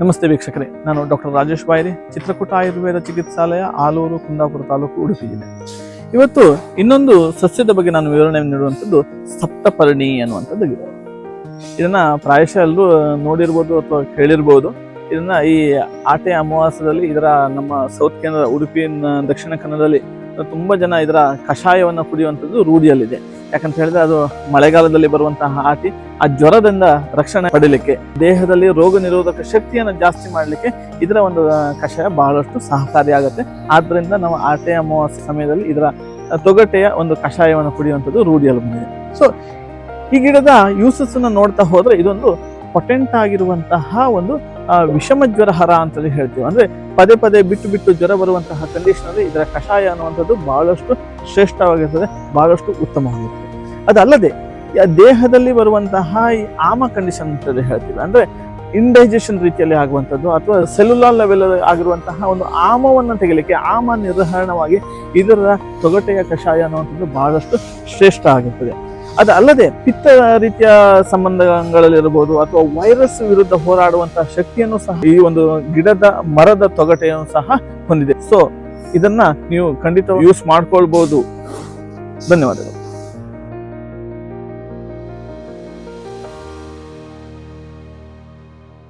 ನಮಸ್ತೆ ವೀಕ್ಷಕರೇ, ನಾನು ಡಾಕ್ಟರ್ ರಾಜೇಶ್ ಬಾಯರಿ, ಚಿತ್ರಕೂಟ ಆಯುರ್ವೇದ ಚಿಕಿತ್ಸಾಲಯ, ಆಲೂರು, ಕುಂದಾಪುರ ತಾಲೂಕು, ಉಡುಪಿ ಜಿಲ್ಲೆ. ಇವತ್ತು ಇನ್ನೊಂದು ಸಸ್ಯದ ಬಗ್ಗೆ ನಾನು ವಿವರಣೆ ನೀಡುವಂಥದ್ದು ಸಪ್ತಪರ್ಣಿ ಅನ್ನುವಂಥದ್ದು ಗಿಡ. ಇದನ್ನ ಪ್ರಾಯಶಃ ಎಲ್ಲರೂ ನೋಡಿರ್ಬೋದು ಅಥವಾ ಕೇಳಿರ್ಬೋದು. ಇದನ್ನ ಈ ಆಟೆ ಅಮಾವಾಸ್ಯದಲ್ಲಿ ಇದರ ನಮ್ಮ ಸೌತ್ ಕೇಂದ್ರ ಉಡುಪಿ ದಕ್ಷಿಣ ಕನ್ನಡದಲ್ಲಿ ತುಂಬಾ ಜನ ಇದರ ಕಷಾಯವನ್ನು ಕುಡಿಯುವಂಥದ್ದು ರೂಢಿಯಲ್ಲಿದೆ. ಯಾಕಂತ ಹೇಳಿದ್ರೆ ಅದು ಮಳೆಗಾಲದಲ್ಲಿ ಬರುವಂತಹ ಹಾಕಿ, ಆ ಜ್ವರದಿಂದ ರಕ್ಷಣೆ ಪಡೀಲಿಕ್ಕೆ, ದೇಹದಲ್ಲಿ ರೋಗ ನಿರೋಧಕ ಶಕ್ತಿಯನ್ನು ಜಾಸ್ತಿ ಮಾಡಲಿಕ್ಕೆ ಇದರ ಒಂದು ಕಷಾಯ ಬಹಳಷ್ಟು ಸಹಕಾರಿಯಾಗುತ್ತೆ ಆದ್ರಿಂದ ನಾವು ಆಟೆಯ ಅಮಾವಾಸ್ಯೆ ಸಮಯದಲ್ಲಿ ಇದರ ತೊಗಟೆಯ ಒಂದು ಕಷಾಯವನ್ನು ಕುಡಿಯುವಂಥದ್ದು ರೂಢಿಯಲ್ಲಿ ಬಂದಿದೆ. ಸೊ ಈ ಗಿಡದ ಯೂಸಸ್ ಅನ್ನ ನೋಡ್ತಾ ಹೋದ್ರೆ ಇದೊಂದು ಪೊಟೆಂಟ್ ಆಗಿರುವಂತಹ ಒಂದು ವಿಷಮ ಜ್ವರ ಹರ ಅಂತೇಳಿ ಹೇಳ್ತೀವಿ. ಅಂದ್ರೆ ಪದೇ ಪದೇ ಬಿಟ್ಟು ಬಿಟ್ಟು ಜ್ವರ ಬರುವಂತಹ ಕಂಡೀಷನ್ ಅಲ್ಲಿ ಇದರ ಕಷಾಯ ಅನ್ನುವಂಥದ್ದು ಬಹಳಷ್ಟು ಶ್ರೇಷ್ಠವಾಗಿರ್ತದೆ, ಬಹಳಷ್ಟು ಉತ್ತಮವಾಗಿರ್ತದೆ. ಅದಲ್ಲದೆ ದೇಹದಲ್ಲಿ ಬರುವಂತಹ ಈ ಆಮ ಕಂಡೀಷನ್ ಅಂತ ಹೇಳ್ತೀವಿ. ಅಂದ್ರೆ ಇಂಡೈಜೆಷನ್ ರೀತಿಯಲ್ಲಿ ಆಗುವಂಥದ್ದು ಅಥವಾ ಸೆಲ್ಯುಲಾರ್ ಲೆವೆಲ್ ಆಗಿರುವಂತಹ ಒಂದು ಆಮವನ್ನು ತೆಗಿಲಿಕ್ಕೆ ಆಮ ನಿರ್ಹರಣವಾಗಿ ಇದರ ತೊಗಟೆಯ ಕಷಾಯ ಅನ್ನುವಂಥದ್ದು ಬಹಳಷ್ಟು ಶ್ರೇಷ್ಠ ಆಗಿರ್ತದೆ. ಅದಲ್ಲದೆ ಪಿತ್ತ ರೀತಿಯ ಸಂಬಂಧಗಳಲ್ಲಿರಬಹುದು ಅಥವಾ ವೈರಸ್ ವಿರುದ್ಧ ಹೋರಾಡುವಂತಹ ಶಕ್ತಿಯನ್ನು ಸಹ ಈ ಒಂದು ಗಿಡದ ಮರದ ತೊಗಟೆಯನ್ನು ಸಹ ಹೊಂದಿದೆ. ಸೊ ಇದನ್ನ ನೀವು ಖಂಡಿತ ಯೂಸ್ ಮಾಡ್ಕೊಳ್ಬಹುದು ಧನ್ಯವಾದಗಳು.